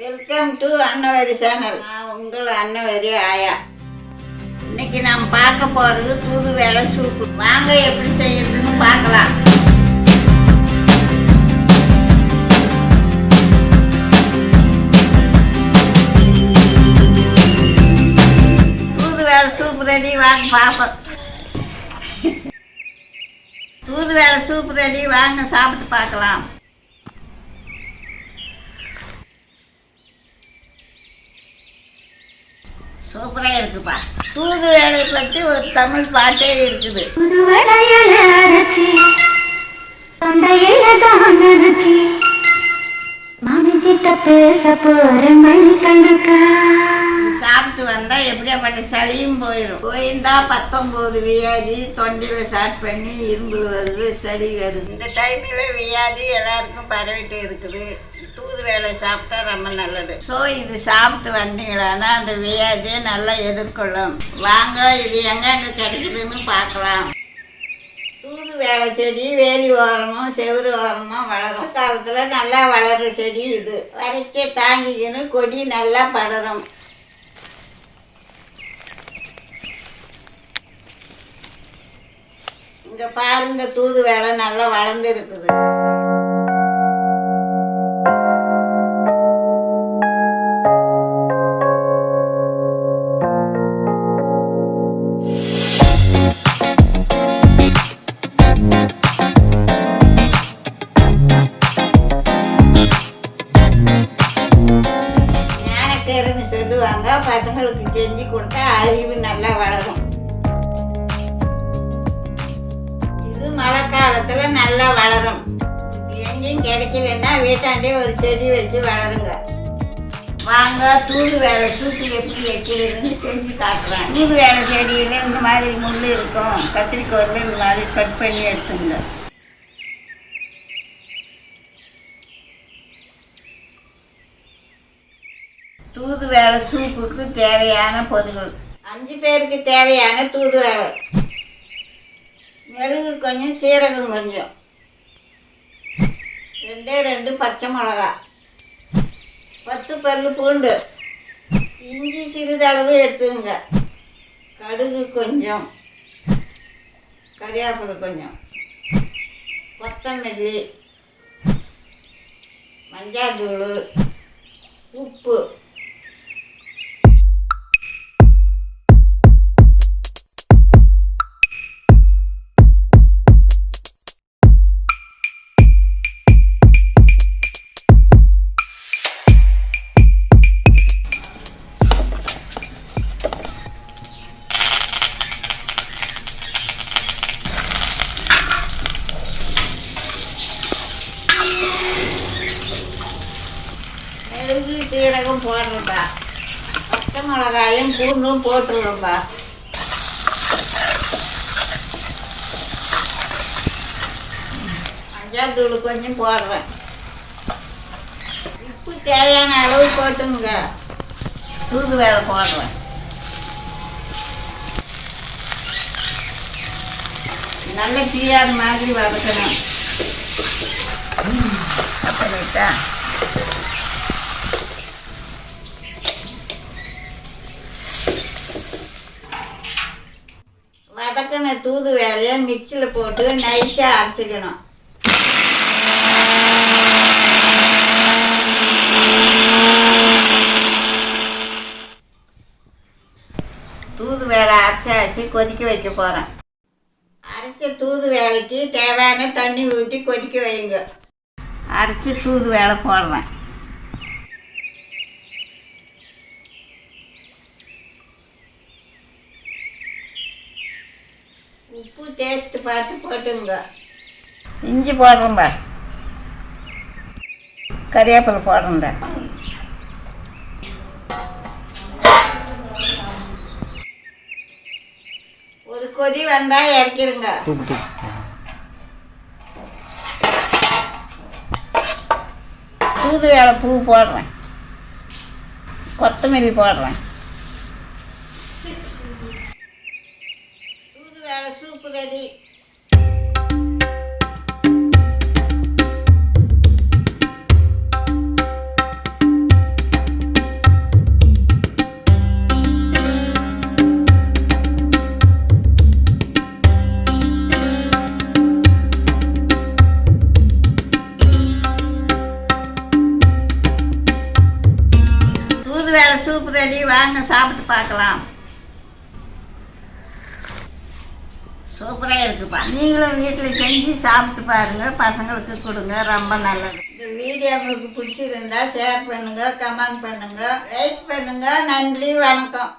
Welcome to அன்னவரி channel நான் உங்கள் அன்னவரி ஆயா. இன்னைக்கு நாம் பார்க்க போகிறது தூது வேலை சூப்பு வாங்க எப்படி செய்யறதுன்னு பார்க்கலாம். தூது வேலை சூப் ரெடி வாங்க பார்ப்போம். தூது வேலை சூப் ரெடி வாங்க சாப்பிட்டு பார்க்கலாம். சூப்பராக இருக்குப்பா. தூது வேலையை பற்றி ஒரு தமிழ் பாட்டே இருக்குது. சாப்பிட்டு வந்தால் எப்படியாப்பட்ட சளியும் போயிடும் போயிருந்தா பத்தொம்போது வியாதி தொண்டையில் ஸ்டார்ட் பண்ணி இரும்புல வருது சளி வருது. இந்த டைமில் வியாதி எல்லாருக்கும் பரவிட்டு இருக்குது. தூது வேலை சாப்பிட்டா ரொம்ப நல்லது. ஸோ இது சாப்பிட்டு வந்தீங்களான்னா அந்த வியாதியை நல்லா எதிர்கொள்ளும். வாங்க இது எங்கெங்க கிடைக்குதுன்னு பார்க்கலாம். தூது வேலை செடி வேலி ஓரமும் செவுரு ஓரமும் வளரும். காலத்தில் நல்லா வளர்ற செடி இது. வறட்சி தாங்கிக்கின்னு கொடி நல்லா படரும். இங்க பாருங்க தூது வேலை நல்லா வளர்ந்து இருக்குது சொல்லுவாங்க. பசங்களுக்கு செஞ்சு கொடுத்தா அறிவு நல்லா வளரும். இது மழை காலத்துல நல்லா வளரும். எங்கேயும் கிடைக்கலன்னா வீட்டாண்டே ஒரு செடி வச்சு வளருங்க. வாங்க தூது வேலை சூப்பு எப்படி வைக்கிறதுன்னு செஞ்சு காட்டுறேன். தூது வேலை செடியில் இந்த மாதிரி முள் இருக்கும். கத்திரிக்கோரில் இந்த மாதிரி கட் பண்ணி எடுத்துங்க. தூது வேலை சூப்புக்கு தேவையான பொருட்கள் அஞ்சு பேருக்கு தேவையான தூது வேலை. மிளகு கொஞ்சம் சீரகம் கொஞ்சம். ரெண்டே ரெண்டு பச்சை மிளகா. பத்து பல்லு பூண்டு. இஞ்சி சிறிதளவு எடுத்துக்கங்க. கடுகு கொஞ்சம். கறியாப்பிலை கொஞ்சம். கொத்தமல்லி. மஞ்சாத்தூள் உப்பு. சீரகம் போடுறதா பச்சை மிளகாயும் பூண்டும் போட்டுருவோம்ப்பா மஞ்சாத்தூள் கொஞ்சம் போடுறேன். உப்பு தேவையான அளவு போட்டுங்க. தூது வேலை போடுறேன். நல்ல தீயாத மாதிரி வதக்கணும். அப்படிட்டா வதக்கின தூது வேலையை மிக்சியில் போட்டு நைஸாக அரைச்சிக்கணும். தூது வேலை அரைச்சி அரைச்சி கொதிக்க வைக்க போகிறேன் அரைச்ச தூது வேலைக்கு தேவையான தண்ணி ஊற்றி கொதிக்க வைங்க. அரைச்சி தூது வேலை போடுறேன். உப்பு டேஸ்ட் பார்த்து போட்டுங்க. இஞ்சி போடுறேன்பா கறிவேப்பிலை போடுறேன் ஒரு கொதி வந்தா இறக்கிருங்க. தூது வேலை பூ போடுறேன். கொத்தமல்லி போடுறேன். Soup ready soup ready. வாங்க சாப்பிட்டு பார்க்கலாம். சூப்பராக இருக்குப்பா நீங்களும் வீட்டில் செஞ்சு சாப்பிட்டு பாருங்க. பசங்களுக்கு கொடுங்க. ரொம்ப நல்லது. இந்த வீடியோ உங்களுக்கு பிடிச்சிருந்தா ஷேர் பண்ணுங்க கமெண்ட் பண்ணுங்க லைக் பண்ணுங்க. நன்றி வணக்கம்.